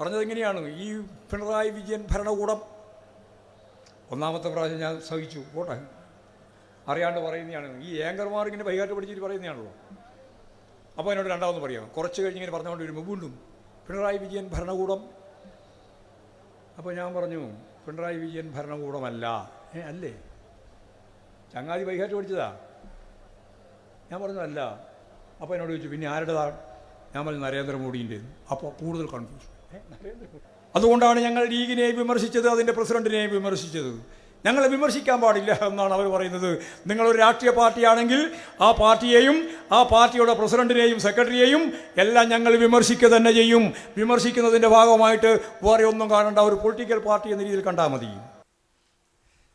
പറഞ്ഞത് എങ്ങനെയാണ്? ഈ പിണറായി വിജയൻ ഭരണകൂടം. ഒന്നാമത്തെ പ്രാവശ്യം ഞാൻ സഹിച്ചു. പോട്ടെ. അറിയാണ്ട് പറയുന്നതാണ്. ഈ ഏങ്കർമാർ ഇങ്ങനെ വൈകാട്ട് പഠിച്ചിട്ട് പറയുന്നതാണല്ലോ. അപ്പോൾ എന്നോട് രണ്ടാമത് പറയാം. കുറച്ച് കഴിഞ്ഞ് ഇങ്ങനെ പറഞ്ഞുകൊണ്ട് വരുമ്പോൾ വീണ്ടും പിണറായി വിജയൻ ഭരണകൂടം. അപ്പോൾ ഞാൻ പറഞ്ഞു പിണറായി വിജയൻ ഭരണകൂടമല്ല. ഏ അല്ലേ? ചങ്ങാതി വൈകാട്ട് പഠിച്ചതാ ഞാൻ പറഞ്ഞു അല്ല അപ്പോൾ എന്നോട് ചോദിച്ചു പിന്നെ ആരുടേതാണ്? ഞാൻ പറഞ്ഞു നരേന്ദ്രമോദിന്റെ അപ്പോൾ കൂടുതൽ കൺഫ്യൂഷൻ അതുകൊണ്ടാണ് ഞങ്ങൾ ലീഗിനെ വിമർശിച്ചത് അതിന്റെ പ്രസിഡന്റിനെ വിമർശിച്ചത്. ഞങ്ങളെ വിമർശിക്കാൻ പാടില്ല എന്നാണ് അവർ പറയുന്നത്. നിങ്ങളൊരു രാഷ്ട്രീയ പാർട്ടിയാണെങ്കിൽ ആ പാർട്ടിയെയും ആ പാർട്ടിയുടെ പ്രസിഡന്റിനെയും സെക്രട്ടറിയെയും എല്ലാം ഞങ്ങൾ വിമർശിക്കുക തന്നെ ചെയ്യും. വിമർശിക്കുന്നതിന്റെ ഭാഗമായിട്ട് വേറെ ഒന്നും കാണേണ്ട. ഒരു പൊളിറ്റിക്കൽ പാർട്ടി എന്ന രീതിയിൽ കണ്ടാൽ മതി.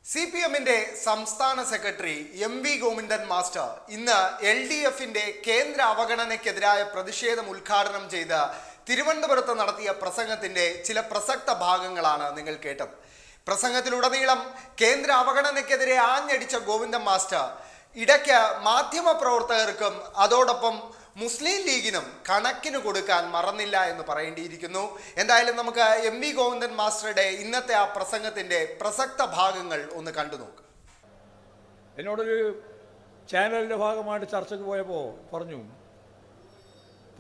സി പി എമ്മിന്റെ സംസ്ഥാന secretary M V Govindan master ഇന്ന് എൽ ഡി എഫിന്റെ കേന്ദ്ര അവഗണനയ്ക്കെതിരായ പ്രതിഷേധം ഉദ്ഘാടനം ചെയ്ത് തിരുവനന്തപുരത്ത് നടത്തിയ പ്രസംഗത്തിന്റെ ചില പ്രസക്ത ഭാഗങ്ങളാണ് നിങ്ങൾ കേട്ടത്. പ്രസംഗത്തിലുടനീളം കേന്ദ്ര അവഗണനയ്ക്കെതിരെ ആഞ്ഞടിച്ച ഗോവിന്ദൻ മാസ്റ്റർ ഇടയ്ക്ക് മാധ്യമ പ്രവർത്തകർക്കും അതോടൊപ്പം മുസ്ലിം ലീഗിനും കണക്കിന് കൊടുക്കാൻ മറന്നില്ല എന്ന് പറയേണ്ടിയിരിക്കുന്നു. എന്തായാലും നമുക്ക് എം വി ഗോവിന്ദൻ മാസ്റ്ററുടെ ഇന്നത്തെ ആ പ്രസംഗത്തിന്റെ പ്രസക്ത ഭാഗങ്ങൾ ഒന്ന് കണ്ടു നോക്കാം. എന്നോടൊരു ചാനലിന്റെ ഭാഗമായിട്ട് ചർച്ചയ്ക്ക് പോയപ്പോൾ പറഞ്ഞു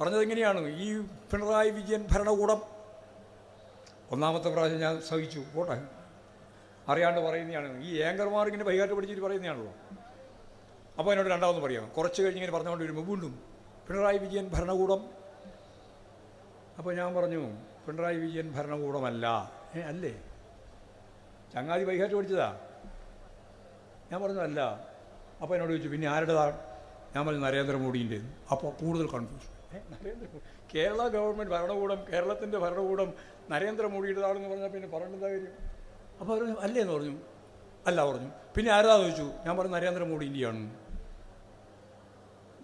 പറഞ്ഞത് എങ്ങനെയാണ് ഈ പിണറായി വിജയൻ ഭരണകൂടം. ഒന്നാമത്തെ പ്രാവശ്യം ഞാൻ സഹിച്ചു. പോട്ടെ. അറിയാണ്ട് പറയുന്നതാണ്. ഈ ഏങ്കർമാർ ഇങ്ങനെ വൈകാട്ട് പഠിച്ചിട്ട് പറയുന്നതാണല്ലോ. അപ്പോൾ എന്നോട് രണ്ടാമത് പറയാം. കുറച്ച് കഴിഞ്ഞ് ഇങ്ങനെ പറഞ്ഞുകൊണ്ട് വരുമ്പോൾ വീണ്ടും പിണറായി വിജയൻ ഭരണകൂടം. അപ്പോൾ ഞാൻ പറഞ്ഞു പിണറായി വിജയൻ ഭരണകൂടമല്ല. ഏ അല്ലേ? ചങ്ങാതി വൈകാട്ട് പഠിച്ചതാ ഞാൻ പറഞ്ഞു അല്ല. അപ്പോൾ എന്നോട് ചോദിച്ചു പിന്നെ ആരുടേതാണ്? ഞാൻ പറഞ്ഞു നരേന്ദ്രമോദിന്റെ അപ്പോൾ കൂടുതൽ കൺഫ്യൂഷൻ കേരള ഗവൺമെന്റ് ഭരണകൂടം കേരളത്തിന്റെ ഭരണകൂടം നരേന്ദ്രമോദിയുടേതാണെന്ന് പറഞ്ഞാൽ പിന്നെ പറയേണ്ട കാര്യം. അപ്പോൾ അവർ അല്ലേ എന്ന് പറഞ്ഞു. അല്ല പറഞ്ഞു. പിന്നെ ആരാ ചോദിച്ചു? ഞാൻ പറഞ്ഞു നരേന്ദ്രമോദി ഇന്ത്യയാണ്.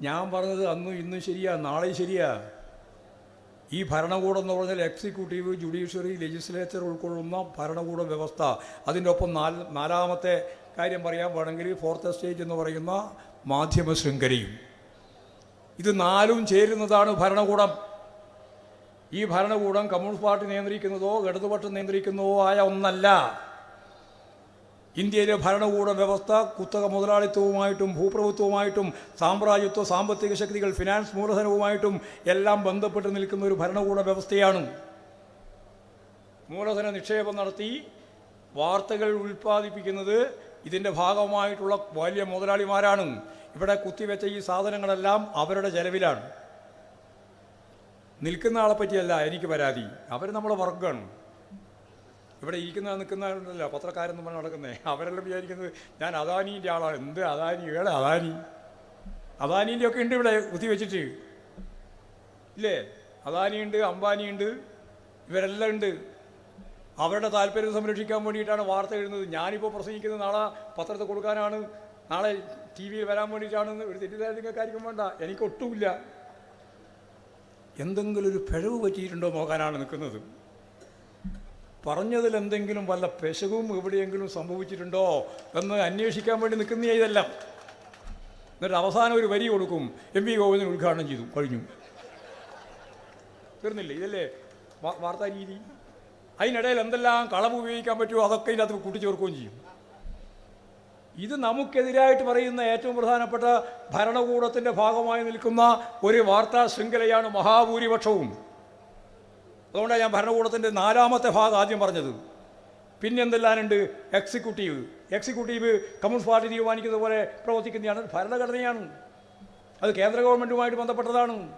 ഞാൻ പറഞ്ഞത് അന്നും ഇന്നും ശരിയാ നാളെ ശരിയാ. ഈ ഭരണകൂടം എന്ന് പറഞ്ഞാൽ എക്സിക്യൂട്ടീവ് ജുഡീഷ്യറി ലെജിസ്ലേച്ചർ ഉൾക്കൊള്ളുന്ന ഭരണകൂട വ്യവസ്ഥ. അതിന്റെ ഒപ്പം നാല് നാലാമത്തെ കാര്യം പറയാൻ വേണമെങ്കിൽ ഫോർത്ത് സ്റ്റേജ് എന്ന് പറയുന്ന മാധ്യമ ശൃംഖലയും ഇത് നാലും ചേരുന്നതാണ് ഭരണകൂടം. ഈ ഭരണകൂടം കമ്മ്യൂണിസ്റ്റ് പാർട്ടി നിയന്ത്രിക്കുന്നതോ ഇടതുപക്ഷം നിയന്ത്രിക്കുന്നതോ ആയ ഒന്നല്ല. ഇന്ത്യയിലെ ഭരണകൂട വ്യവസ്ഥ കുത്തക മുതലാളിത്തവുമായിട്ടും ഭൂപ്രഭുത്വവുമായിട്ടും സാമ്രാജ്യത്വ സാമ്പത്തിക ശക്തികൾ ഫിനാൻസ് മൂലധനവുമായിട്ടും എല്ലാം ബന്ധപ്പെട്ട് നിൽക്കുന്ന ഒരു ഭരണകൂട വ്യവസ്ഥയാണ്. മൂലധന നിക്ഷേപം നടത്തി വാർത്തകൾ ഉൽപ്പാദിപ്പിക്കുന്നത് ഇതിന്റെ ഭാഗമായിട്ടുള്ള വലിയ മുതലാളിമാരാണ്. ഇവിടെ കുത്തിവെച്ച ഈ സാധനങ്ങളെല്ലാം അവരുടെ ചെലവിലാണ്. നിൽക്കുന്ന ആളെ പറ്റിയല്ല എനിക്ക് പരാതി. അവർ നമ്മളെ വർഗമാണ് ഇവിടെ ഇരിക്കുന്ന നിൽക്കുന്ന നിൽക്കുന്നവരുണ്ടല്ല പത്രക്കാരെന്ന് പറഞ്ഞ് നടക്കുന്നത് അവരെല്ലാം വിചാരിക്കുന്നത് ഞാൻ അദാനീന്റെ ആളാണ് എന്ത് അദാനി? ഏടെ അദാനി? അദാനീന്റെ ഒക്കെ ഉണ്ട് ഇവിടെ കുത്തിവെച്ചിട്ട് ഇല്ലേ? അദാനിയുണ്ട് അംബാനിയുണ്ട് ഇവരെല്ലാം ഉണ്ട്. അവരുടെ താല്പര്യം സംരക്ഷിക്കാൻ വേണ്ടിയിട്ടാണ് വാർത്ത എഴുതുന്നത്. ഞാനിപ്പോൾ പ്രസംഗിക്കുന്ന നാളെ പത്രത്തിൽ കൊടുക്കാനാണ് നാളെ ടി വിയിൽ വരാൻ വേണ്ടിയിട്ടാണെന്ന് ഒരു തെറ്റിദ്ധാരണ കാര്യം വേണ്ട. എനിക്ക് ഒട്ടുമില്ല എന്തെങ്കിലും ഒരു പിഴവ് പറ്റിയിട്ടുണ്ടോ നോക്കാനാണ് നിൽക്കുന്നത്? പറഞ്ഞതിൽ എന്തെങ്കിലും വല്ല പെശകും എവിടെയെങ്കിലും സംഭവിച്ചിട്ടുണ്ടോ എന്ന് അന്വേഷിക്കാൻ വേണ്ടി നിൽക്കുന്ന ഇതെല്ലാം. എന്നിട്ട് അവസാനം ഒരു വരി കൊടുക്കും. എം വി ഗോവിന്ദൻ ഉദ്ഘാടനം ചെയ്തു. കഴിഞ്ഞു. തീർന്നില്ലേ? ഇതല്ലേ വാർത്താരീതി? വാർത്താ രീതി അതിനിടയിൽ എന്തെല്ലാം കളവ് ഉപയോഗിക്കാൻ പറ്റുമോ? അതൊക്കെ ഇതിനകത്ത് കൂട്ടിച്ചേർക്കുകയും ചെയ്യും. ഇത് നമുക്കെതിരായിട്ട് പറയുന്ന ഏറ്റവും പ്രധാനപ്പെട്ട ഭരണകൂടത്തിന്റെ ഭാഗമായി നിൽക്കുന്ന ഒരു വാർത്താ ശൃംഖലയാണ് മഹാഭൂരിപക്ഷവും. അതുകൊണ്ടാണ് ഞാൻ ഭരണകൂടത്തിന്റെ നാലാമത്തെ ഭാഗം ആദ്യം പറഞ്ഞത്. പിന്നെ എന്തെല്ലാമുണ്ട് എക്സിക്യൂട്ടീവ് എക്സിക്യൂട്ടീവ് കമ്മ്യൂണിസ്റ്റ് പാർട്ടി തീരുമാനിക്കുന്നത് പോലെ പ്രവർത്തിക്കുന്നതാണ്. ഭരണഘടനയാണ്. അത് കേന്ദ്ര ഗവൺമെന്റുമായിട്ട് ബന്ധപ്പെട്ടതാണ്.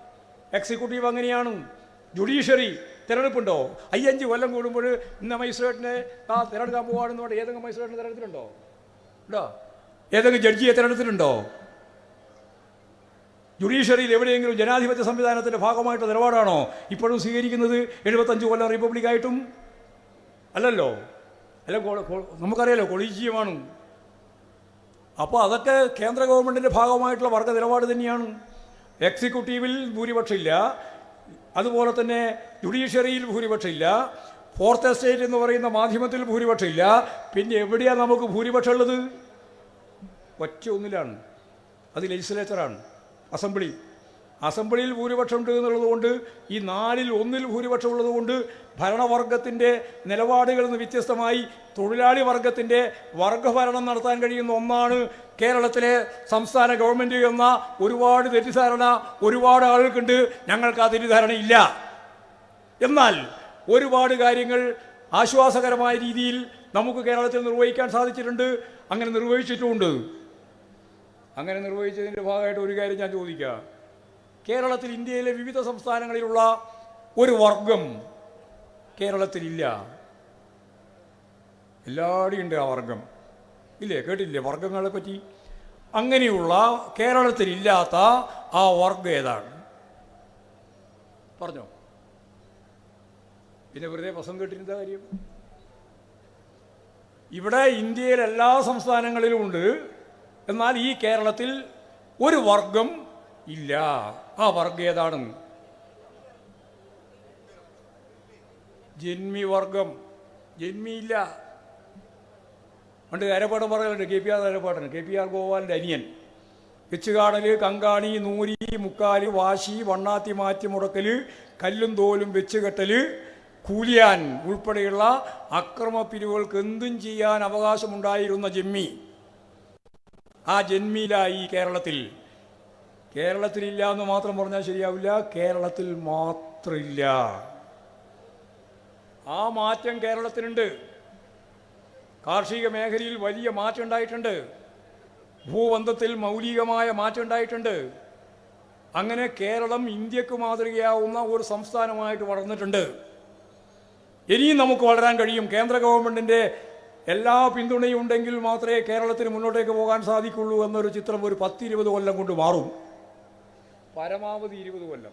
എക്സിക്യൂട്ടീവ് അങ്ങനെയാണ്. ജുഡീഷ്യറി തിരഞ്ഞെടുപ്പുണ്ടോ? അയ്യഞ്ച് കൊല്ലം കൂടുമ്പോൾ ഇന്ന മജിസ്ട്രേറ്റിനെ ആ തിരഞ്ഞെടുക്കാൻ പോകുകയാണെന്ന് പറഞ്ഞാൽ ഏതെങ്കിലും മജിസ്ട്രേറ്റിനെ തിരഞ്ഞെടുത്തിട്ടുണ്ടോ? ഏതെങ്കിലും ജഡ്ജിയെ തിരഞ്ഞെടുത്തിട്ടുണ്ടോ ജുഡീഷ്യറിയിൽ എവിടെയെങ്കിലും ജനാധിപത്യ സംവിധാനത്തിന്റെ ഭാഗമായിട്ട് നിലപാടാണോ? ഇപ്പോഴും സ്വീകരിക്കുന്നത് എഴുപത്തഞ്ച് കൊല്ലം റിപ്പബ്ലിക്കായിട്ടും അല്ലല്ലോ. അല്ല നമുക്കറിയാലോ കൊളീജിയമാണ്. അപ്പോൾ അതൊക്കെ കേന്ദ്ര ഗവൺമെന്റിന്റെ ഭാഗമായിട്ടുള്ള വർഗ നിലപാട് തന്നെയാണ്. എക്സിക്യൂട്ടീവിൽ ഭൂരിപക്ഷമില്ല. അതുപോലെ തന്നെ ജുഡീഷ്യറിയിൽ ഭൂരിപക്ഷമില്ല. ഫോർത്ത് എസ്റ്റേറ്റ് എന്ന് പറയുന്ന മാധ്യമത്തിൽ ഭൂരിപക്ഷം ഇല്ല പിന്നെ എവിടെയാണ് നമുക്ക് ഭൂരിപക്ഷം ഉള്ളത്? ഒറ്റ ഒന്നിലാണ്. അത് ലെജിസ്ലേച്ചറാണ്. അസംബ്ലി. അസംബ്ലിയിൽ ഭൂരിപക്ഷം ഉണ്ട് എന്നുള്ളതുകൊണ്ട് ഈ നാലിൽ ഒന്നിൽ ഭൂരിപക്ഷം ഉള്ളതുകൊണ്ട് ഭരണവർഗത്തിന്റെ നിലപാടുകളിൽ നിന്ന് വ്യത്യസ്തമായി തൊഴിലാളി വർഗത്തിന്റെ വർഗഭരണം നടത്താൻ കഴിയുന്ന ഒന്നാണ് കേരളത്തിലെ സംസ്ഥാന ഗവൺമെന്റ് എന്ന ഒരുപാട് തെറ്റിദ്ധാരണ ഒരുപാട് ആളുകൾക്കുണ്ട്. ഞങ്ങൾക്ക് ആ തെറ്റിദ്ധാരണയില്ല. എന്നാൽ ഒരുപാട് കാര്യങ്ങൾ ആശ്വാസകരമായ രീതിയിൽ നമുക്ക് കേരളത്തിൽ നിർവഹിക്കാൻ സാധിച്ചിട്ടുണ്ട്. അങ്ങനെ നിർവഹിച്ചിട്ടുമുണ്ട് അങ്ങനെ നിർവഹിച്ചതിന്റെ ഭാഗമായിട്ട് ഒരു കാര്യം ഞാൻ ചോദിക്കാം. കേരളത്തിൽ ഇന്ത്യയിലെ വിവിധ സംസ്ഥാനങ്ങളിലുള്ള ഒരു വർഗം കേരളത്തിലില്ല. എല്ലാവരുടെയും ഉണ്ട് ആ വർഗം. ഇല്ലേ? കേട്ടില്ലേ വർഗങ്ങളെ പറ്റി? അങ്ങനെയുള്ള കേരളത്തിലില്ലാത്ത ആ വർഗം ഏതാണ്? പറഞ്ഞോ. പിന്നെ വെറുതെ വസം കേട്ടിരുന്ന കാര്യം? ഇവിടെ ഇന്ത്യയിൽ എല്ലാ സംസ്ഥാനങ്ങളിലും ഉണ്ട്. എന്നാൽ ഈ കേരളത്തിൽ ഒരു വർഗം ഇല്ല. ആ വർഗം ഏതാണ്? ജന്മി വർഗം. ജന്മിയില്ല പണ്ട് അരപ്പാടം പറയുന്നുണ്ട് K P R Arappadan K P R ഗോപാലിന്റെ അനിയൻ. വെച്ചുകാണൽ കങ്കാണി നൂരി മുക്കാൽ വാശി വണ്ണാത്തി മാറ്റി മുടക്കൽ കല്ലും തോലും വെച്ചുകെട്ടൽ കൂലിയാൻ ഉൾപ്പെടെയുള്ള അക്രമ പിരിവുകൾക്ക് എന്തും ചെയ്യാൻ അവകാശമുണ്ടായിരുന്ന ജന്മി ആ ജന്മിയിലായി കേരളത്തിൽ. കേരളത്തിലില്ല എന്ന് മാത്രം പറഞ്ഞാൽ ശരിയാവില്ല. കേരളത്തിൽ മാത്രമില്ല. ആ മാറ്റം കേരളത്തിനുണ്ട്. കാർഷിക മേഖലയിൽ വലിയ മാറ്റം ഉണ്ടായിട്ടുണ്ട്. ഭൂബന്ധത്തിൽ മൗലികമായ മാറ്റം ഉണ്ടായിട്ടുണ്ട്. അങ്ങനെ കേരളം ഇന്ത്യയ്ക്ക് മാതൃകയാവുന്ന ഒരു സംസ്ഥാനമായിട്ട് വളർന്നിട്ടുണ്ട്. ഇനിയും നമുക്ക് വളരാൻ കഴിയും. കേന്ദ്ര ഗവൺമെന്റിന്റെ എല്ലാ പിന്തുണയും ഉണ്ടെങ്കിൽ മാത്രമേ കേരളത്തിന് മുന്നോട്ടേക്ക് പോകാൻ സാധിക്കുള്ളൂ എന്നൊരു ചിത്രം ഒരു പത്തിരുപത് കൊല്ലം കൊണ്ട് മാറും. പരമാവധി ഇരുപത് കൊല്ലം.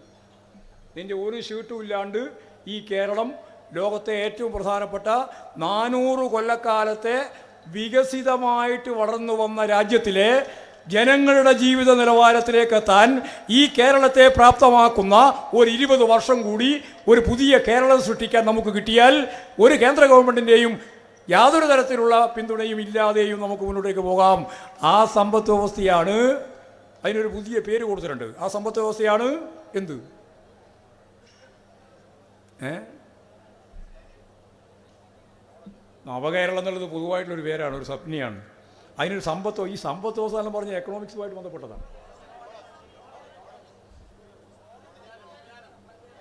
നിന്റെ ഒരു ഷീട്ടും ഇല്ലാണ്ട് ഈ കേരളം ലോകത്തെ ഏറ്റവും പ്രധാനപ്പെട്ട നാനൂറ് കൊല്ലക്കാലത്തെ വികസിതമായിട്ട് വളർന്നു വന്ന രാജ്യത്തിലെ ജനങ്ങളുടെ ജീവിത നിലവാരത്തിലേക്ക് എത്താൻ ഈ കേരളത്തെ പ്രാപ്തമാക്കുന്ന ഒരു ഇരുപത് വർഷം കൂടി ഒരു പുതിയ കേരളം സൃഷ്ടിക്കാൻ നമുക്ക് കിട്ടിയാൽ ഒരു കേന്ദ്ര ഗവൺമെന്റിന്റെയും യാതൊരു തരത്തിലുള്ള പിന്തുണയും ഇല്ലാതെയും നമുക്ക് മുന്നോട്ടേക്ക് പോകാം. ആ സമ്പത്ത് വ്യവസ്ഥയാണ് അതിനൊരു പുതിയ പേര് കൊടുത്തിട്ടുണ്ട്. ആ സമ്പത്ത് വ്യവസ്ഥയാണ് എന്ത്? ഏ? നവകേരളം എന്നുള്ളത് പൊതുവായിട്ടുള്ളൊരു പേരാണ് ഒരു സ്വപ്നിയാണ് അതിനൊരു സമ്പത്തോ ഈ സമ്പത്ത് വ്യവസ്ഥ പറഞ്ഞ എക്കണോമിക്സുമായിട്ട് ബന്ധപ്പെട്ടതാണ്.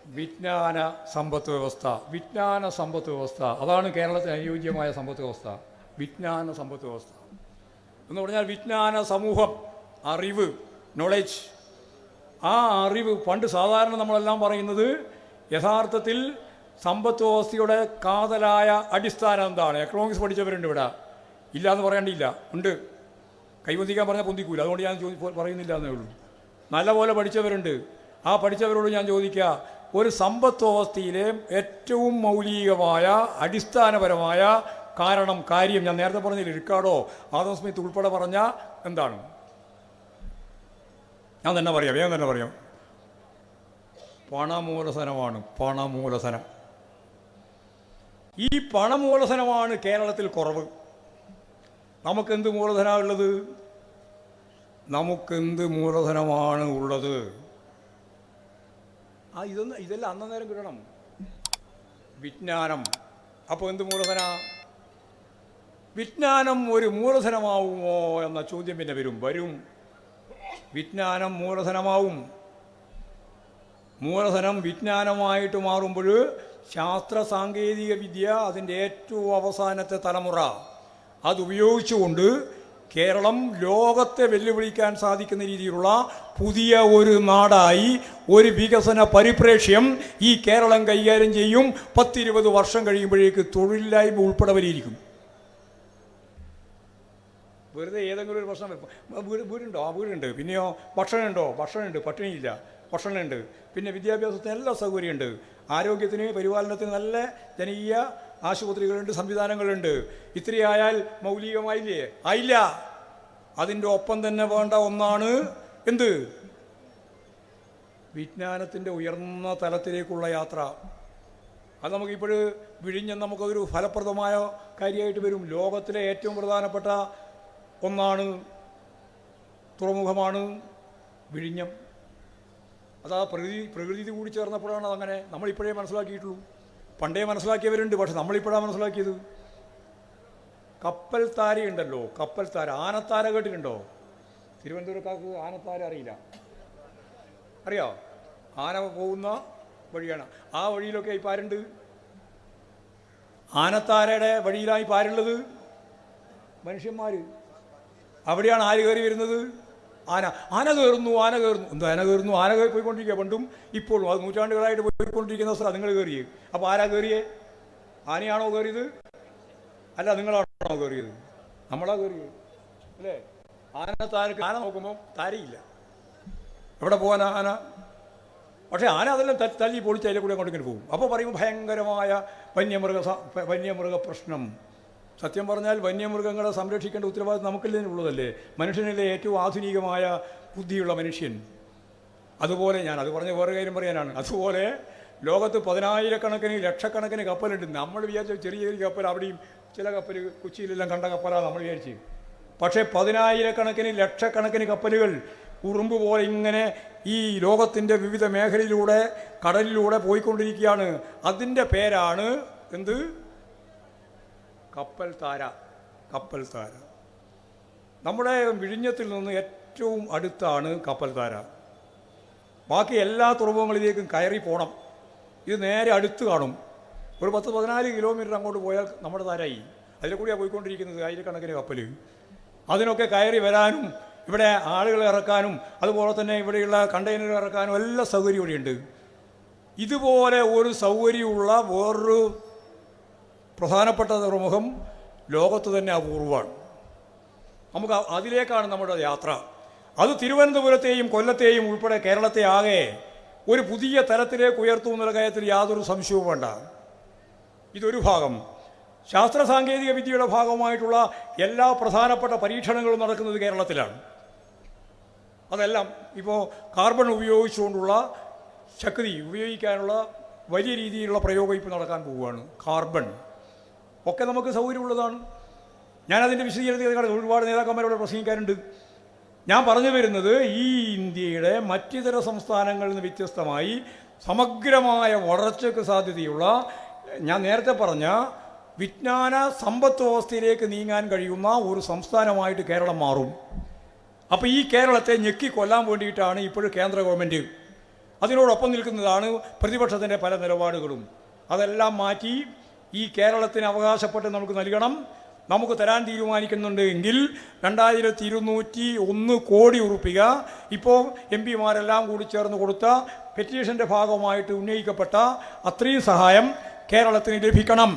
വിജ്ഞാന സമ്പത്ത് വ്യവസ്ഥ വിജ്ഞാന സമ്പത്ത് വ്യവസ്ഥ. അതാണ് കേരളത്തിന് അനുയോജ്യമായ സമ്പത്ത് വ്യവസ്ഥ. വിജ്ഞാന സമ്പത്ത് വ്യവസ്ഥ. എന്ന് പറഞ്ഞാൽ വിജ്ഞാന സമൂഹം അറിവ് നോളജ് ആ അറിവ് പണ്ട് സാധാരണ നമ്മളെല്ലാം പറയുന്നത് യഥാർത്ഥത്തിൽ സമ്പത്ത് വ്യവസ്ഥയുടെ കാതലായ അടിസ്ഥാനം എന്താണ്? എക്കണോമിക്സ് പഠിച്ചവരുണ്ട് ഇവിടെ. ഇല്ല എന്ന് പറയേണ്ടിയില്ല ഉണ്ട്. കൈവന്തിക്കാൻ പറഞ്ഞാൽ പൊന്തിക്കൂല. അതുകൊണ്ട് ഞാൻ പറയുന്നില്ല എന്നേ ഉള്ളൂ. നല്ലപോലെ പഠിച്ചവരുണ്ട്. ആ പഠിച്ചവരോട് ഞാൻ ചോദിക്കുക ഒരു സമ്പത്ത് വ്യവസ്ഥയിലെ ഏറ്റവും മൗലികമായ അടിസ്ഥാനപരമായ കാരണം കാര്യം ഞാൻ നേരത്തെ പറഞ്ഞില്ല റിക്കാർഡോ ആദം സ്മിത്ത് ഉൾപ്പെടെ പറഞ്ഞ എന്താണ്? ഞാൻ തന്നെ പറയാം വേഗം തന്നെ പറയാം. പണമൂലധനമാണ് പണമൂലധനം. ഈ പണമൂലധനമാണ് കേരളത്തിൽ കുറവ്. നമുക്കെന്ത് മൂലധനമാണ് ഉള്ളത് നമുക്കെന്ത് മൂലധനമാണ് ഉള്ളത്? ആ ഇതൊന്ന് ഇതെല്ലാം അന്നേരം കിട്ടണം. വിജ്ഞാനം. അപ്പോൾ എന്ത് മൂലധന? വിജ്ഞാനം ഒരു മൂലധനമാവുമോ എന്ന ചോദ്യം പിന്നെ വരും. വരും. വിജ്ഞാനം മൂലധനമാവും. മൂലധനം വിജ്ഞാനമായിട്ട് മാറുമ്പോൾ ശാസ്ത്ര സാങ്കേതിക വിദ്യ അതിന്റെ ഏറ്റവും അവസാനത്തെ തലമുറ. അതുപയോഗിച്ചുകൊണ്ട് കേരളം ലോകത്തെ വെല്ലുവിളിക്കാൻ സാധിക്കുന്ന രീതിയിലുള്ള പുതിയ ഒരു നാടായി ഒരു വികസന പരിപ്രേക്ഷ്യം ഈ കേരളം കൈകാര്യം ചെയ്യും. പത്തിരുപത് വർഷം കഴിയുമ്പോഴേക്ക് തൊഴിലില്ലായ്മ ഉൾപ്പെടെ വരിയിരിക്കും വെറുതെ ഏതെങ്കിലും ഒരു പ്രശ്നം. വീട് വീടുണ്ടോ? ആ വീടുണ്ട്. പിന്നെയോ? ഭക്ഷണമുണ്ടോ? ഭക്ഷണമുണ്ട്. പട്ടിണിയില്ല. ഭക്ഷണമുണ്ട്. പിന്നെ വിദ്യാഭ്യാസത്തിന് എല്ലാ സൗകര്യമുണ്ട്. ആരോഗ്യത്തിന് പരിപാലനത്തിന് നല്ല ജനകീയ ആശുപത്രികളുണ്ട് സംവിധാനങ്ങളുണ്ട്. ഇത്രയായാൽ മൗലികമായില്ലേ? ആയില്ല. അതിന്റെ ഒപ്പം തന്നെ വേണ്ട ഒന്നാണ് എന്ത്? വിജ്ഞാനത്തിന്റെ ഉയർന്ന തലത്തിലേക്കുള്ള യാത്ര. അത് നമുക്കിപ്പോൾ വിഴിഞ്ഞ് നമുക്കൊരു ഫലപ്രദമായ കാര്യമായിട്ട് വരും. ലോകത്തിലെ ഏറ്റവും പ്രധാനപ്പെട്ട ഒന്നാണ് തുറമുഖമാണ് വിഴിഞ്ഞം. അതാ പ്രകൃതി പ്രകൃതി കൂടി ചേർന്നപ്പോഴാണ് അതങ്ങനെ നമ്മളിപ്പോഴേ മനസ്സിലാക്കിയിട്ടുള്ളൂ. പണ്ടേ മനസ്സിലാക്കിയവരുണ്ട് പക്ഷെ നമ്മളിപ്പോഴാണ് മനസ്സിലാക്കിയത്? കപ്പൽ താരയുണ്ടല്ലോ കപ്പൽ താര. ആനത്താര കേട്ടിട്ടുണ്ടോ? തിരുവനന്തപുരക്കാർക്ക് ആനത്താര അറിയില്ല. അറിയോ? ആന പോകുന്ന വഴിയാണ്. ആ വഴിയിലൊക്കെ ഈ പാരുണ്ട്. ആനത്താരയുടെ വഴിയിലായി പാരുള്ളത് മനുഷ്യന്മാർ അവിടെയാണ് ആര് കയറി വരുന്നത്? ആന ആന കയറുന്നു ആന കയറുന്നു. എന്താ ആന കയറുന്നു ആന കയറി പോയിക്കൊണ്ടിരിക്കുക പണ്ടും. ഇപ്പോഴും അത് നൂറ്റാണ്ടുകളായിട്ട് പോയിക്കൊണ്ടിരിക്കുന്ന സ്ഥലം. നിങ്ങൾ കയറിയേ? അപ്പോൾ ആരാ കയറിയേ? ആനയാണോ കയറിയത്? അല്ല നിങ്ങളാണോ കയറിയത്? നമ്മളാ കയറിയത്. അല്ലേ? ആന താരക്ക് ആന നോക്കുമ്പോൾ താരയില്ല. എവിടെ പോകാനാ ആന? പക്ഷേ ആന അതെല്ലാം തല്ലി പൊളിച്ച് അതിലെ കൂടെ അങ്ങോട്ടിങ്ങനെ പോകും. അപ്പോൾ പറയും ഭയങ്കരമായ വന്യമൃഗ വന്യമൃഗ പ്രശ്നം. സത്യം പറഞ്ഞാൽ വന്യമൃഗങ്ങളെ സംരക്ഷിക്കേണ്ട ഉത്തരവാദിത്വം നമുക്കല്ലേ മനുഷ്യനല്ലേ ഏറ്റവും ആധുനികമായ ബുദ്ധിയുള്ള മനുഷ്യൻ. അതുപോലെ ഞാൻ അത് പറഞ്ഞ വേറെ കാര്യം പറയാനാണ്. അതുപോലെ ലോകത്ത് പതിനായിരക്കണക്കിന് ലക്ഷക്കണക്കിന് കപ്പലുണ്ട്. നമ്മൾ വിചാരിച്ച ചെറിയ ചെറിയ കപ്പൽ അവിടെയും ചില കപ്പൽ കൊച്ചിയിലെല്ലാം കണ്ട കപ്പലാണ് നമ്മൾ വിചാരിച്ച്. പക്ഷേ പതിനായിരക്കണക്കിന് ലക്ഷക്കണക്കിന് കപ്പലുകൾ ഉറുമ്പ് പോലെ ഇങ്ങനെ ഈ ലോകത്തിന്റെ വിവിധ മേഖലയിലൂടെ കടലിലൂടെ പോയിക്കൊണ്ടിരിക്കുകയാണ്. അതിന്റെ പേരാണ് എന്ത്? കപ്പൽ താര കപ്പൽ താര. നമ്മുടെ വിഴിഞ്ഞത്തിൽ നിന്ന് ഏറ്റവും അടുത്താണ് കപ്പൽ താര. ബാക്കി എല്ലാ തുറമുഖങ്ങളിലേക്കും കയറി പോകണം ഇത് നേരെ അടുത്ത് കാണും. ഒരു പത്ത് പതിനാല് കിലോമീറ്റർ അങ്ങോട്ട് പോയാൽ നമ്മുടെ താരായി അതിൽ കൂടിയാണ് പോയിക്കൊണ്ടിരിക്കുന്നത് ആയിരക്കണക്കിന് കപ്പൽ അതിനൊക്കെ കയറി വരാനും ഇവിടെ ആളുകളെ ഇറക്കാനും അതുപോലെ തന്നെ ഇവിടെയുള്ള കണ്ടെയ്നറുകൾ ഇറക്കാനും എല്ലാ സൗകര്യം ഇവിടെയുണ്ട്. ഇതുപോലെ ഒരു സൗകര്യമുള്ള വേറൊരു പ്രധാനപ്പെട്ട തുറമുഖം ലോകത്ത് തന്നെ അപൂർവമാണ്. നമുക്ക് അതിലേക്കാണ് നമ്മുടെ യാത്ര. അത് തിരുവനന്തപുരത്തെയും കൊല്ലത്തെയും ഉൾപ്പെടെ കേരളത്തെ ആകെ ഒരു പുതിയ തലത്തിലേക്ക് ഉയർത്തുമെന്നുള്ള കാര്യത്തിൽ യാതൊരു സംശയവും വേണ്ട. ഇതൊരു ഭാഗം. ശാസ്ത്ര സാങ്കേതിക വിദ്യയുടെ ഭാഗമായിട്ടുള്ള എല്ലാ പ്രധാനപ്പെട്ട പരീക്ഷണങ്ങളും നടക്കുന്നത് കേരളത്തിലാണ്. അതെല്ലാം ഇപ്പോൾ കാർബൺ ഉപയോഗിച്ചുകൊണ്ടുള്ള ശക്തി ഉപയോഗിക്കാനുള്ള വലിയ രീതിയിലുള്ള പ്രയോഗം ഇപ്പോൾ നടക്കാൻ പോവുകയാണ്. കാർബൺ. ഒക്കെ നമുക്ക് സൗകര്യമുള്ളതാണ്. ഞാനതിന്റെ വിശദീകരണത്തിൽ ഒരുപാട് നേതാക്കന്മാരോട് പ്രസംഗിക്കാറുണ്ട് ഞാൻ പറഞ്ഞു വരുന്നത് ഈ ഇന്ത്യയുടെ മറ്റിതര സംസ്ഥാനങ്ങളിൽ നിന്ന് വ്യത്യസ്തമായി സമഗ്രമായ വളർച്ചയ്ക്ക് സാധ്യതയുള്ള ഞാൻ നേരത്തെ പറഞ്ഞ വിജ്ഞാന സമ്പത്ത് വ്യവസ്ഥയിലേക്ക് നീങ്ങാൻ കഴിയുന്ന ഒരു സംസ്ഥാനമായിട്ട് കേരളം മാറും. അപ്പോൾ ഈ കേരളത്തെ ഞെക്കി കൊല്ലാൻ വേണ്ടിയിട്ടാണ് ഇപ്പോഴും കേന്ദ്ര ഗവൺമെന്റ് അതിനോടൊപ്പം നിൽക്കുന്നതാണ് പ്രതിപക്ഷത്തിന്റെ പല നിലപാടുകളും. അതെല്ലാം മാറ്റി ഈ കേരളത്തിന് അവകാശപ്പെട്ട് നമുക്ക് നൽകണം. നമുക്ക് തരാൻ തീരുമാനിക്കുന്നുണ്ട് എങ്കിൽ രണ്ടായിരത്തി ഇരുന്നൂറ്റി ഒന്ന് കോടി ഉറുപ്പിക. ഇപ്പോൾ എം പിമാരെല്ലാം കൂടി ചേർന്ന് കൊടുത്ത പെറ്റീഷന്റെ ഭാഗമായിട്ട് ഉന്നയിക്കപ്പെട്ട അത്രയും സഹായം കേരളത്തിന് ലഭിക്കണം.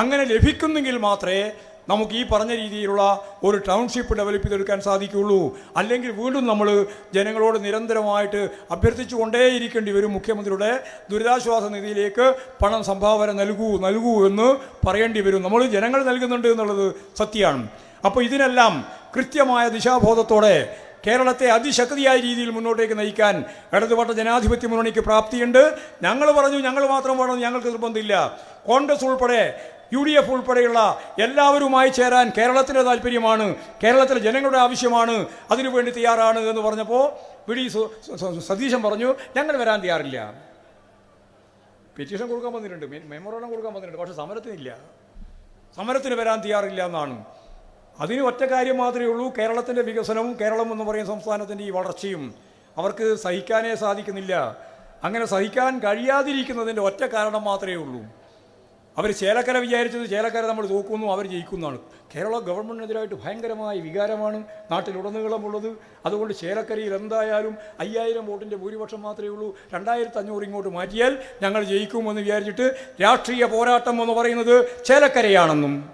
അങ്ങനെ ലഭിക്കുന്നെങ്കിൽ മാത്രമേ നമുക്ക് ഈ പറഞ്ഞ രീതിയിലുള്ള ഒരു ടൗൺഷിപ്പ് ഡെവലപ്പ് ചെയ്തെടുക്കാൻ സാധിക്കുകയുള്ളൂ. അല്ലെങ്കിൽ വീണ്ടും നമ്മൾ ജനങ്ങളോട് നിരന്തരമായിട്ട് അഭ്യർത്ഥിച്ചു കൊണ്ടേയിരിക്കേണ്ടി വരും മുഖ്യമന്ത്രിയുടെ ദുരിതാശ്വാസ നിധിയിലേക്ക് പണം സംഭാവന നൽകൂ നൽകൂ എന്ന് പറയേണ്ടി വരും. നമ്മൾ ജനങ്ങൾ നൽകുന്നുണ്ട് എന്നുള്ളത് സത്യമാണ്. അപ്പോൾ ഇതിനെല്ലാം കൃത്യമായ ദിശാബോധത്തോടെ കേരളത്തെ അതിശക്തിയായ രീതിയിൽ മുന്നോട്ടേക്ക് നയിക്കാൻ ഇടതുപക്ഷ ജനാധിപത്യ മുന്നണിക്ക് പ്രാപ്തിയുണ്ട്. ഞങ്ങൾ പറഞ്ഞു ഞങ്ങൾ മാത്രം പറഞ്ഞു ഞങ്ങൾക്ക് നിർബന്ധമില്ല. കോൺഗ്രസ് ഉൾപ്പെടെ യു ഡി എഫ് ഉൾപ്പെടെയുള്ള എല്ലാവരുമായി ചേരാൻ കേരളത്തിന്റെ താല്പര്യമാണ് കേരളത്തിലെ ജനങ്ങളുടെ ആവശ്യമാണ് അതിനുവേണ്ടി തയ്യാറാണ് എന്ന് പറഞ്ഞപ്പോൾ വി സതീശൻ പറഞ്ഞു ഞങ്ങൾ വരാൻ തയ്യാറില്ല. പെറ്റീഷൻ കൊടുക്കാൻ വന്നിട്ടുണ്ട് മെമ്മോറാണ്ടം കൊടുക്കാൻ വന്നിട്ടുണ്ട് പക്ഷേ സമരത്തിനില്ല. സമരത്തിന് വരാൻ തയ്യാറില്ല എന്നാണ്. അതിന് ഒറ്റ കാര്യം മാത്രമേ ഉള്ളൂ കേരളത്തിന്റെ വികസനവും കേരളം എന്ന് പറയുന്ന സംസ്ഥാനത്തിന്റെ ഈ വളർച്ചയും. അവർക്ക് സഹിക്കാനേ സാധിക്കുന്നില്ല. അങ്ങനെ സഹിക്കാൻ കഴിയാതിരിക്കുന്നതിന്റെ ഒറ്റ കാരണം മാത്രമേ ഉള്ളൂ. അവർ ചേലക്കര വിചാരിച്ചത് ചേലക്കര നമ്മൾ തോക്കുന്നു അവർ ജയിക്കുന്നതാണ് കേരള ഗവൺമെന്റിനെതിരായിട്ട് ഭയങ്കരമായ വികാരമാണ് നാട്ടിലുടനീളമുള്ളത് അതുകൊണ്ട് ചേലക്കരയിൽ എന്തായാലും അയ്യായിരം വോട്ടിന്റെ ഭൂരിപക്ഷം മാത്രമേ ഉള്ളൂ. രണ്ടായിരത്തി അഞ്ഞൂറ് ഇങ്ങോട്ട് മാറ്റിയാൽ ഞങ്ങൾ ജയിക്കുമെന്ന് വിചാരിച്ചിട്ട് രാഷ്ട്രീയ പോരാട്ടം എന്ന് പറയുന്നത് ചേലക്കരയാണെന്നും.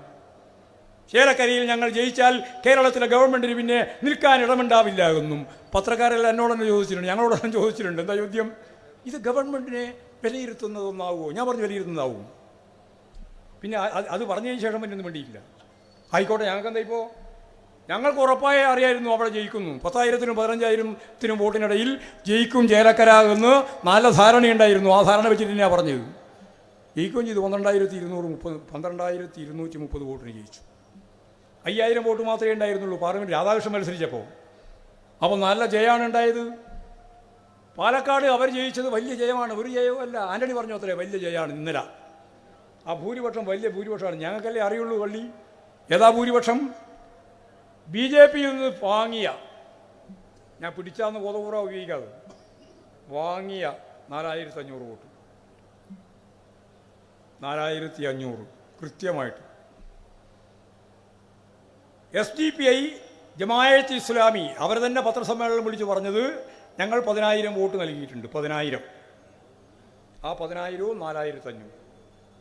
ചേലക്കരയിൽ ഞങ്ങൾ ജയിച്ചാൽ കേരളത്തിലെ ഗവൺമെന്റിന് പിന്നെ നിൽക്കാൻ ഇടമുണ്ടാവില്ല എന്നും. പത്രക്കാരെല്ലാം എന്നോട് തന്നെ ചോദിച്ചിട്ടുണ്ട്. ഞങ്ങളോടൊന്നും ചോദിച്ചിട്ടുണ്ട്. എന്താ ചോദ്യം? ഇത് ഗവൺമെന്റിനെ വിലയിരുത്തുന്നതൊന്നാവുമോ? ഞാൻ പറഞ്ഞു വിലയിരുത്തുന്നതാവും. പിന്നെ അത് പറഞ്ഞതിന് ശേഷം പിന്നെ ഒന്നും വേണ്ടിയില്ല ആയിക്കോട്ടെ ഞങ്ങൾക്ക് എന്താ ഇപ്പോൾ ഞങ്ങൾക്ക് ഉറപ്പായ അറിയായിരുന്നു അവിടെ ജയിക്കുന്നു. പത്തായിരത്തിനും പതിനഞ്ചായിരത്തിനും വോട്ടിനിടയിൽ ജയിക്കും ചേലക്കര നല്ല ധാരണയുണ്ടായിരുന്നു. ആ ധാരണ വെച്ചിട്ട് തന്നെയാണ് പറഞ്ഞത്. ജയിക്കുകയും ചെയ്തു. പന്ത്രണ്ടായിരത്തി ഇരുന്നൂറ് മുപ്പത് പന്ത്രണ്ടായിരത്തി ഇരുന്നൂറ്റി മുപ്പത് വോട്ടിന് ജയിച്ചു. അയ്യായിരം വോട്ട് മാത്രമേ ഉണ്ടായിരുന്നുള്ളൂ. പാർലമെന്റ് രാധാകൃഷ്ണൻ മത്സരിച്ചപ്പോൾ അപ്പോൾ നല്ല ജയമാണ് ഉണ്ടായത്. പാലക്കാട് അവർ ജയിച്ചത് വലിയ ജയമാണ്. ഒരു ജയമല്ല ആന്റണി പറഞ്ഞു അത്രേ വലിയ ജയമാണ് ഇന്നലെ. ആ ഭൂരിപക്ഷം വലിയ ഭൂരിപക്ഷമാണ്. ഞങ്ങൾക്കല്ലേ അറിയുള്ളൂ പള്ളി ഏതാ ഭൂരിപക്ഷം? ബി ജെ പിയിൽ നിന്ന് വാങ്ങിയ ഞാൻ പിടിച്ചാന്ന് ബോധപൂർവം ഉപയോഗിക്കാതെ വാങ്ങിയ നാലായിരത്തി അഞ്ഞൂറ് വോട്ട്. നാലായിരത്തി അഞ്ഞൂറ് കൃത്യമായിട്ട്. S D P I Jamaat Islami അവർ തന്നെ പത്രസമ്മേളനം വിളിച്ച് പറഞ്ഞത് ഞങ്ങൾ പതിനായിരം വോട്ട് നൽകിയിട്ടുണ്ട് പതിനായിരം. ആ പതിനായിരവും നാലായിരത്തി അഞ്ഞൂറ്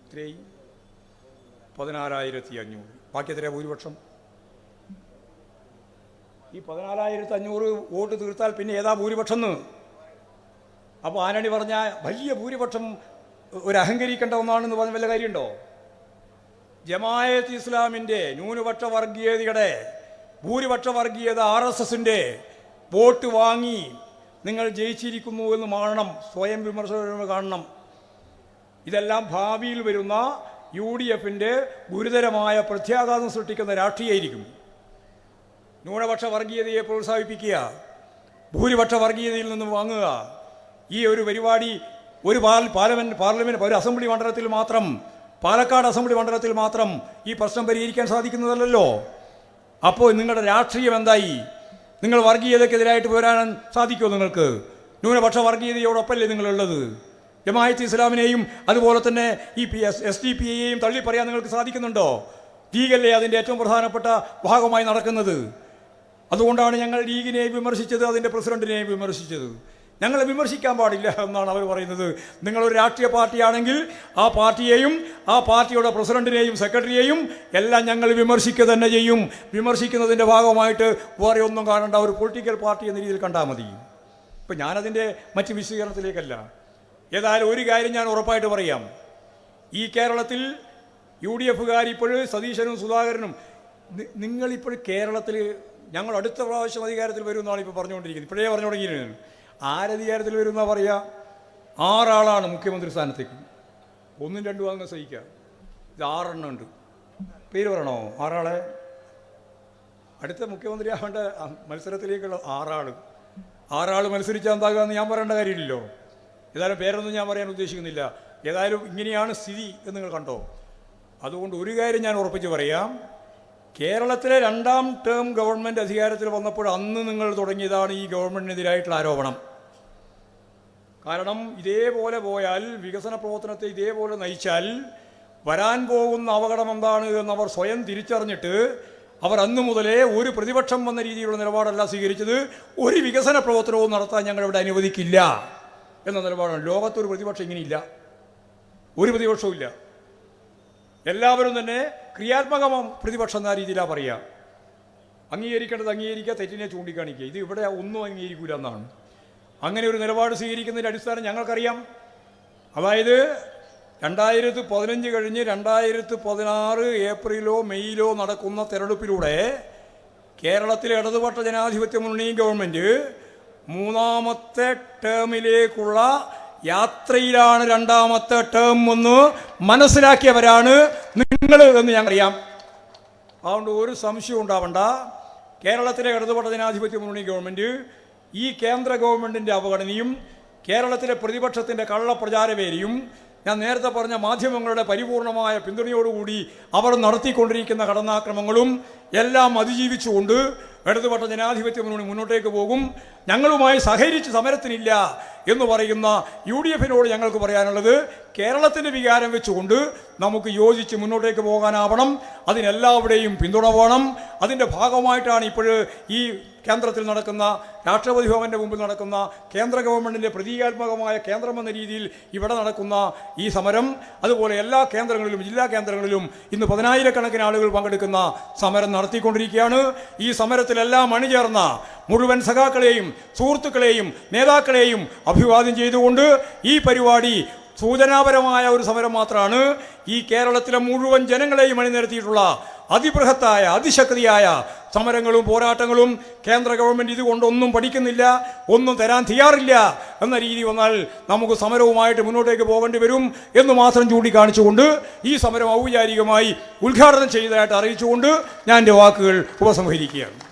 ഇത്രയും പതിനാലായിരത്തി അഞ്ഞൂറ് ബാക്കി എത്രയാ? ഭൂരിപക്ഷം? ഈ പതിനാലായിരത്തി അഞ്ഞൂറ് വോട്ട് തീർത്താൽ പിന്നെ ഏതാ ഭൂരിപക്ഷം എന്ന് അപ്പോൾ ആനണി പറഞ്ഞ വലിയ ഭൂരിപക്ഷം ഒരു അഹങ്കരിക്കേണ്ട ഒന്നാണെന്ന് പറഞ്ഞ വല്ല കാര്യമുണ്ടോ? ജമായത്ത് ഇസ്ലാമിന്റെ ന്യൂനപക്ഷ വർഗീയതയുടെ ഭൂരിപക്ഷ വർഗീയത ആർ എസ് എസിന്റെ വോട്ട് വാങ്ങി നിങ്ങൾ ജയിച്ചിരിക്കുന്നു എന്ന് കാണണം സ്വയം വിമർശനം കാണണം. ഇതെല്ലാം ഭാവിയിൽ വരുന്ന യു ഡി എഫിന്റെ ഗുരുതരമായ പ്രത്യാഘാതം സൃഷ്ടിക്കുന്ന രാഷ്ട്രീയമായിരിക്കും ന്യൂനപക്ഷ വർഗീയതയെ പ്രോത്സാഹിപ്പിക്കുക ഭൂരിപക്ഷ വർഗീയതയിൽ നിന്നും വാങ്ങുക. ഈ ഒരു പരിപാടി ഒരു പാർ പാർലമെന്റ് പാർലമെന്റ് ഒരു അസംബ്ലി മണ്ഡലത്തിൽ മാത്രം പാലക്കാട് അസംബ്ലി മണ്ഡലത്തിൽ മാത്രം ഈ പ്രശ്നം പരിഹരിക്കാൻ സാധിക്കുന്നതല്ലോ അപ്പോൾ നിങ്ങളുടെ രാഷ്ട്രീയം എന്തായി? നിങ്ങൾ വർഗീയതയ്ക്കെതിരായിട്ട് പോരാൻ സാധിക്കുമോ നിങ്ങൾക്ക്? ന്യൂനപക്ഷ വർഗീയതയോടൊപ്പമല്ലേ നിങ്ങളുള്ളത്? ജമായത്ത് ഇസ്ലാമിനെയും അതുപോലെ തന്നെ ഈ P S S D P എയെയും തള്ളിപ്പറയാൻ നിങ്ങൾക്ക് സാധിക്കുന്നുണ്ടോ? ലീഗല്ലേ അതിന്റെ ഏറ്റവും പ്രധാനപ്പെട്ട ഭാഗമായി നടക്കുന്നത്. അതുകൊണ്ടാണ് ഞങ്ങൾ ലീഗിനെയും വിമർശിച്ചത് അതിന്റെ പ്രസിഡന്റിനെയും വിമർശിച്ചത്. ഞങ്ങളെ വിമർശിക്കാൻ പാടില്ല എന്നാണ് അവർ പറയുന്നത്. നിങ്ങളൊരു രാഷ്ട്രീയ പാർട്ടിയാണെങ്കിൽ ആ പാർട്ടിയെയും ആ പാർട്ടിയുടെ പ്രസിഡന്റിനെയും സെക്രട്ടറിയെയും എല്ലാം ഞങ്ങൾ വിമർശിക്കുക തന്നെ ചെയ്യും. വിമർശിക്കുന്നതിന്റെ ഭാഗമായിട്ട് വേറെ ഒന്നും കാണേണ്ട. ഒരു പൊളിറ്റിക്കൽ പാർട്ടി എന്ന രീതിയിൽ കണ്ടാൽ മതി. ഇപ്പം ഞാനതിന്റെ മറ്റ് വിശദീകരണത്തിലേക്കല്ല. ഏതായാലും ഒരു കാര്യം ഞാൻ ഉറപ്പായിട്ട് പറയാം. ഈ കേരളത്തിൽ യു ഡി എഫുകാർ ഇപ്പോഴും സതീശനും സുധാകരനും നിങ്ങളിപ്പോൾ കേരളത്തിൽ ഞങ്ങൾ അടുത്ത പ്രാവശ്യം അധികാരത്തിൽ വരുമെന്നാണ് ഇപ്പോൾ പറഞ്ഞുകൊണ്ടിരിക്കുന്നത്. ഇപ്പോഴേ പറഞ്ഞു തുടങ്ങിയിരുന്നു. ആരധികാരത്തിൽ വരുമെന്നാ പറയുക ആറാളാണ് മുഖ്യമന്ത്രി സ്ഥാനത്തേക്ക്. ഒന്നും രണ്ടും അങ്ങ് സഹിക്കുക. ഇത് ആറെണ്ണം ഉണ്ട്. പേര് പറയണോ? ആറാളെ? അടുത്ത മുഖ്യമന്ത്രി ആവേണ്ട മത്സരത്തിലേക്കുള്ള ആറാൾ ആറാൾ മത്സരിച്ചാൽ എന്താകുക എന്ന് ഞാൻ പറയേണ്ട കാര്യമില്ലല്ലോ. ഏതായാലും പേരൊന്നും ഞാൻ പറയാൻ ഉദ്ദേശിക്കുന്നില്ല. ഏതായാലും ഇങ്ങനെയാണ് സ്ഥിതി എന്ന് നിങ്ങൾ കണ്ടോ. അതുകൊണ്ട് ഒരു കാര്യം ഞാൻ ഉറപ്പിച്ച് പറയാം. കേരളത്തിലെ രണ്ടാം ടേം ഗവൺമെന്റ് അധികാരത്തിൽ വന്നപ്പോൾ അന്ന് നിങ്ങൾ തുടങ്ങിയതാണ് ഈ ഗവൺമെന്റിനെതിരായിട്ടുള്ള ആരോപണം. കാരണം ഇതേപോലെ പോയാൽ വികസന പ്രവർത്തനത്തെ ഇതേപോലെ നയിച്ചാൽ വരാൻ പോകുന്ന അപകടം എന്താണ് എന്നവർ സ്വയം തിരിച്ചറിഞ്ഞിട്ട് അവർ അന്നു മുതലേ ഒരു പ്രതിപക്ഷം വന്ന രീതിയിലുള്ള നിലപാടല്ല സ്വീകരിച്ചത്. ഒരു വികസന പ്രവർത്തനവും നടത്താൻ ഞങ്ങളിവിടെ അനുവദിക്കില്ല. എന്ന നിലപാടാണ്. ലോകത്തൊരു പ്രതിപക്ഷം ഇങ്ങനെയില്ല ഒരു പ്രതിപക്ഷവും ഇല്ല. എല്ലാവരും തന്നെ ക്രിയാത്മകമാം പ്രതിപക്ഷം എന്ന രീതിയിലാണ് പറയുക അംഗീകരിക്കേണ്ടത് അംഗീകരിക്കുക തെറ്റിനെ ചൂണ്ടിക്കാണിക്കുക. ഇത് ഇവിടെ ഒന്നും അംഗീകരിക്കൂല എന്നാണ്. അങ്ങനെ ഒരു നിലപാട് സ്വീകരിക്കുന്നതിന്റെ അടിസ്ഥാനം ഞങ്ങൾക്കറിയാം. അതായത് രണ്ടായിരത്തി പതിനഞ്ച് കഴിഞ്ഞ് രണ്ടായിരത്തി പതിനാറ് ഏപ്രിലോ മെയ്യിലോ നടക്കുന്ന തെരഞ്ഞെടുപ്പിലൂടെ കേരളത്തിലെ ഇടതുപക്ഷ ജനാധിപത്യ മുന്നണി ഗവൺമെന്റ് മൂന്നാമത്തെ ടേമിലേക്കുള്ള യാത്രയിലാണ് രണ്ടാമത്തെ ടേം എന്ന് മനസ്സിലാക്കിയവരാണ് നിങ്ങൾ എന്ന് ഞാൻ അറിയാം അതുകൊണ്ട് ഒരു സംശയം ഉണ്ടാവണ്ട. കേരളത്തിലെ ഇടതുപക്ഷ ജനാധിപത്യ മുന്നണി ഗവൺമെന്റ് ഈ കേന്ദ്ര ഗവൺമെന്റിന്റെ അവഗണനയും കേരളത്തിലെ പ്രതിപക്ഷത്തിന്റെ കള്ളപ്രചാരവേരിയും ഞാൻ നേരത്തെ പറഞ്ഞ മാധ്യമങ്ങളുടെ പരിപൂർണമായ പിന്തുണയോടുകൂടി അവർ നടത്തിക്കൊണ്ടിരിക്കുന്ന കടന്നാക്രമങ്ങളും എല്ലാം അതിജീവിച്ചുകൊണ്ട് ഇടതുപക്ഷ ജനാധിപത്യ മുന്നണി മുന്നോട്ടേക്ക് പോകും. ഞങ്ങളുമായി സഹകരിച്ച് സമരത്തിനില്ല എന്ന് പറയുന്ന യു ഡി എഫിനോട് ഞങ്ങൾക്ക് പറയാനുള്ളത് കേരളത്തിന്റെ വികാരം വെച്ചുകൊണ്ട് നമുക്ക് യോജിച്ച് മുന്നോട്ടേക്ക് പോകാനാവണം. അതിനെല്ലാവരുടെയും പിന്തുണ വേണം. അതിന്റെ ഭാഗമായിട്ടാണ് ഇപ്പോൾ ഈ കേന്ദ്രത്തിൽ നടക്കുന്ന രാഷ്ട്രപതി ഭവന്റെ മുമ്പിൽ നടക്കുന്ന കേന്ദ്ര ഗവൺമെന്റിന്റെ പ്രതീകാത്മകമായ കേന്ദ്രമെന്ന രീതിയിൽ ഇവിടെ നടക്കുന്ന ഈ സമരം അതുപോലെ എല്ലാ കേന്ദ്രങ്ങളിലും ജില്ലാ കേന്ദ്രങ്ങളിലും ഇന്ന് പതിനായിരക്കണക്കിന് ആളുകൾ പങ്കെടുക്കുന്ന സമരം നടത്തിക്കൊണ്ടിരിക്കുകയാണ്. ഈ സമരത്തിലെല്ലാം അണിചേർന്ന മുഴുവൻ സഖാക്കളെയും സുഹൃത്തുക്കളെയും നേതാക്കളെയും അഭിവാദ്യം ചെയ്തുകൊണ്ട് ഈ പരിപാടി സൂചനാപരമായ ഒരു സമരം മാത്രമാണ് ഈ കേരളത്തിലെ മുഴുവൻ ജനങ്ങളെയും അണിനിരത്തിയിട്ടുള്ള അതിബൃഹത്തായ അതിശക്തിയായ സമരങ്ങളും പോരാട്ടങ്ങളും കേന്ദ്ര ഗവൺമെന്റ് ഇതുകൊണ്ടൊന്നും പഠിക്കുന്നില്ല ഒന്നും തരാൻ തയ്യാറില്ല എന്ന രീതി വന്നാൽ നമുക്ക് സമരവുമായിട്ട് മുന്നോട്ടേക്ക് പോകേണ്ടി വരും എന്ന് മാത്രം ചൂണ്ടിക്കാണിച്ചുകൊണ്ട് ഈ സമരം ഔപചാരികമായി ഉദ്ഘാടനം ചെയ്തതായിട്ട് അറിയിച്ചുകൊണ്ട് ഞാൻ എന്റെ വാക്കുകൾ ഉപസംഹരിക്കുകയാണ്.